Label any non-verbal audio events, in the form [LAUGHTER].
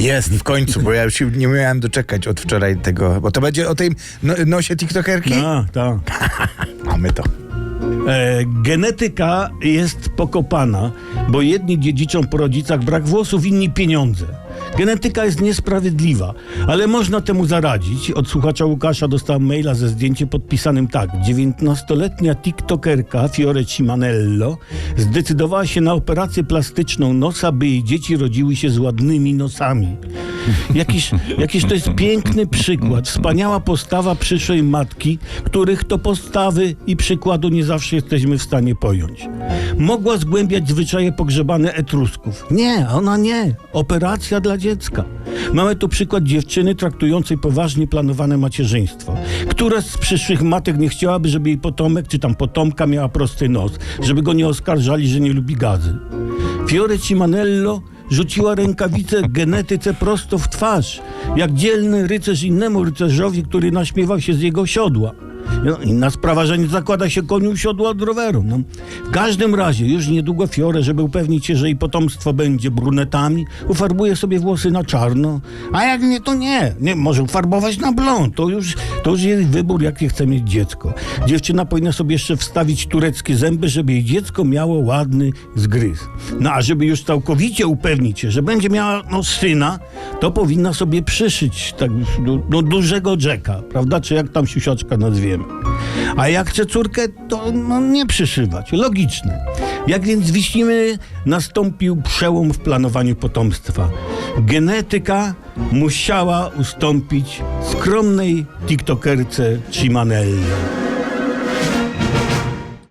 Jest w końcu, bo ja już się nie miałem doczekać od wczoraj tego, bo to będzie o tej no, nosie tiktokerki? A, tak. [LAUGHS] Mamy to. E, genetyka jest pokopana, bo jedni dziedziczą po rodzicach brak włosów, inni pieniądze. Genetyka jest niesprawiedliwa, ale można temu zaradzić. Od słuchacza Łukasza dostałem maila ze zdjęciem podpisanym tak. 19-letnia tiktokerka Fiore Cimanello zdecydowała się na operację plastyczną nosa, by jej dzieci rodziły się z ładnymi nosami. Jakiś, jakiś to jest piękny przykład, wspaniała postawa przyszłej matki, których to postawy i przykładu nie zawsze jesteśmy w stanie pojąć. Mogła zgłębiać zwyczaje pogrzebane etrusków. Nie, ona nie. Operacja dla dziecka. Mamy tu przykład dziewczyny traktującej poważnie planowane macierzyństwo. Która z przyszłych matek nie chciałaby, żeby jej potomek, czy tam potomka miała prosty nos, żeby go nie oskarżali, że nie lubi gazy. Fiore Cimanello rzuciła rękawicę genetyce prosto w twarz, jak dzielny rycerz innemu rycerzowi, który naśmiewał się z jego siodła. No, inna sprawa, że nie zakłada się koniu siodła od roweru. No. W każdym razie, już niedługo Fiore, żeby upewnić się, że jej potomstwo będzie brunetami, ufarbuje sobie włosy na czarno, a jak nie, to nie. nie może ufarbować na blond. To już, to już jest wybór, jakie chce mieć dziecko. Dziewczyna powinna sobie jeszcze wstawić tureckie zęby, żeby jej dziecko miało ładny zgryz. No a żeby już całkowicie upewnić się, że będzie miała no, syna, to powinna sobie przyszyć tak, do, do dużego Jacka, prawda? Czy jak tam siusiaczka A jak chce córkę, to no, nie przyszywać. Logiczne. Jak więc widzimy, nastąpił przełom w planowaniu potomstwa. Genetyka musiała ustąpić skromnej tiktokerce Cimanelli.